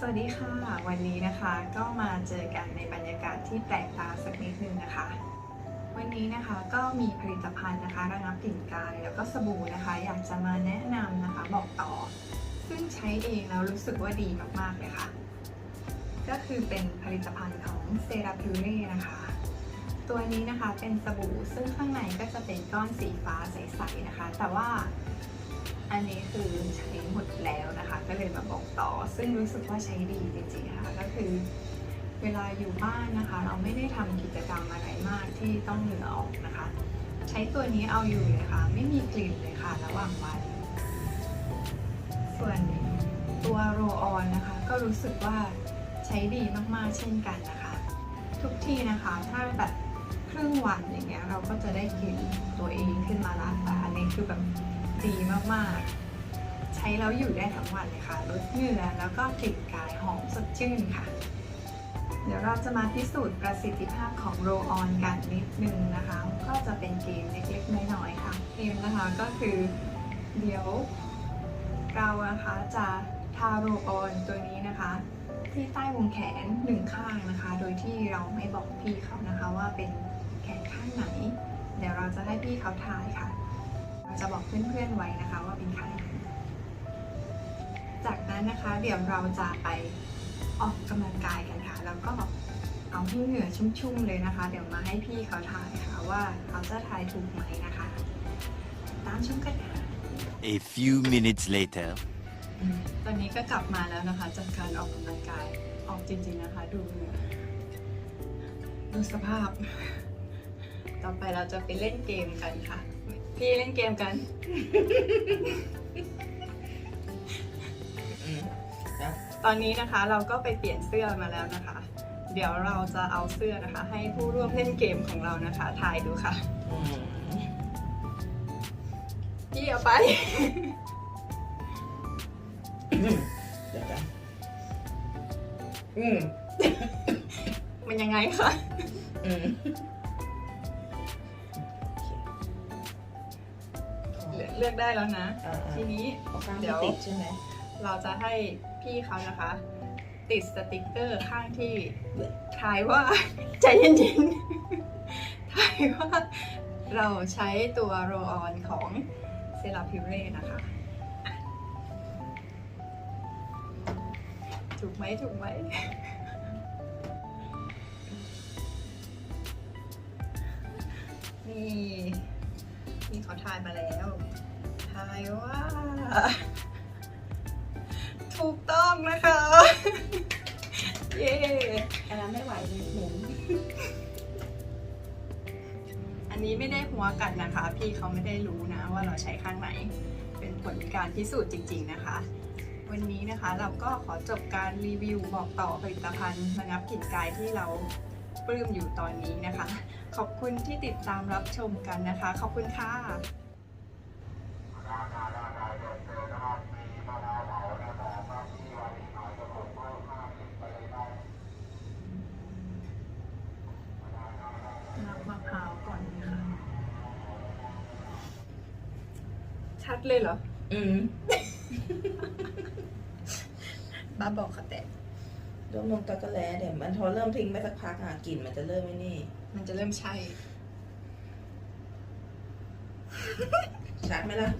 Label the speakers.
Speaker 1: สวัสดีค่ะ วันนี้นะคะก็มาเจอกันในบรรยากาศที่แปลกตาสักนิดนึงนะคะ วันนี้นะคะก็มีผลิตภัณฑ์นะคะระงับกลิ่นกายแล้วก็สบู่นะคะ อยากจะมาแนะนำนะคะบอกต่อ ซึ่งใช้เองแล้วรู้สึกว่าดีมากๆเลยค่ะ ก็คือเป็นผลิตภัณฑ์ของเซราพิวเร่นะคะ ตัวนี้นะคะเป็นสบู่ซึ่งข้างในก็จะเป็นก้อนสีฟ้าใสๆนะคะ แต่ว่าอันนี้คือใช้หมดแล้ว เลยมาบอกต่อ ซึ่งรู้สึกว่าใช้ดีจริงๆนะคะก็คือเวลาอยู่บ้านนะคะ เราไม่ได้ทำกิจกรรมอะไรมากที่ต้องเหงื่อออกนะคะ ใช้ตัวนี้เอาอยู่เลยค่ะ ไม่มีกลิ่นเลยค่ะ ระหว่างวันส่วนตัวโรออนนะคะ ก็รู้สึกว่าใช้ดีมากๆเช่นกันนะคะ ทุกที่นะคะถ้าแบบครึ่งวันอย่างเงี้ยเราก็จะได้กลิ่นตัวเองขึ้นมาละแต่อันนี้คือแบบดีมากๆ ช้แล้วอยู่ได้ทั้งวันเลยค่ะลดเหงื่อแล้วก็กลิ่นกายหอมสดชื่นค่ะ เดี๋ยวเราจะมาพิสูจน์ประสิทธิภาพของโรออนกันนิดนึงนะคะ ก็จะเป็นเกมเล็กๆน้อยๆค่ะเกมนะคะก็คือเดี๋ยวเรานะคะจะทาโรออนตัวนี้นะคะ ที่ใต้วงแขนหนึ่งข้างนะคะ โดยที่เราไม่บอกพี่เขานะคะว่าเป็นแขนข้างไหน เดี๋ยวเราจะให้พี่เขาทายค่ะ เราจะบอกเพื่อนๆไว้นะคะว่าเป็นใคร นั้นนะคะ เดี๋ยวเราจะไปออกกำลังกายกันค่ะ แล้วก็เอาให้เหงื่อชุ่มๆเลยนะคะ เดี๋ยวมาให้พี่เขาทายค่ะว่าเขาจะทายถูกไหมนะคะ ตามชมกันค่ะ
Speaker 2: A few minutes later.
Speaker 1: ตอนนี้ก็กลับมาแล้วนะคะจากการออกกำลังกายออกจริงๆนะคะ ดูเหงื่อดูสภาพ ต่อไปเราจะไปเล่นเกมกันค่ะ พี่เล่นเกมกัน ตอนนี้นะคะเราก็ไปเปลี่ยนเสื้อมาแล้วนะคะ เดี๋ยวเราจะเอาเสื้อนะคะ ให้ผู้ร่วมเล่นเกมของเรานะคะทายดูค่ะพี่เอาไป
Speaker 3: เดี๋ยวกันอืม
Speaker 1: มันยังไงคะ
Speaker 3: อืม
Speaker 1: เลือกเลือกได้แล้วนะ
Speaker 3: อ่า
Speaker 1: ทีนี้
Speaker 3: เอาข้าง
Speaker 1: เดี๋
Speaker 3: ที่
Speaker 1: ยว
Speaker 3: ติดใช่ไหม
Speaker 1: เราจะให้ พี่เขานะคะ ติดสติกเกอร์ข้างที่ทายว่าใจเย็นๆทายว่าเราใช้ตัวโรออนของเซราพิวเร่นะคะอะถูกไหมถูกไหมนี่นี่เขาทายมาแล้ว ทายว่า ถูกต้องนะคะ เย้
Speaker 3: อันนั้นไม่ไหวเลยหมุน
Speaker 1: อันนี้ไม่ได้หัวกันนะคะ พี่เขาไม่ได้รู้นะว่าเราใช้ข้างไหน เป็นผลการพิสูจน์จริง ๆนะคะ วันนี้นะคะเราก็ขอจบการรีวิวบอกต่อผลิตภัณฑ์ระงับกลิ่นกายที่เราปลื้มอยู่ตอนนี้นะคะ ขอบคุณที่ติดตามรับชมกันนะคะ ขอบคุณค่ะ น้ำมะ พร้าวก่อนนะคะชัดเลยเหรอ
Speaker 3: อืม
Speaker 1: บ้าบอกค่ะแต่
Speaker 3: ดมนมตะกะแลเดี๋ยวมันพอเริ่มทิ้งไปสักพักอะกลิ่นมันจะเริ่มไม่นี่
Speaker 1: มันจะเริ่มใช่
Speaker 3: ชัดไหมล่ะ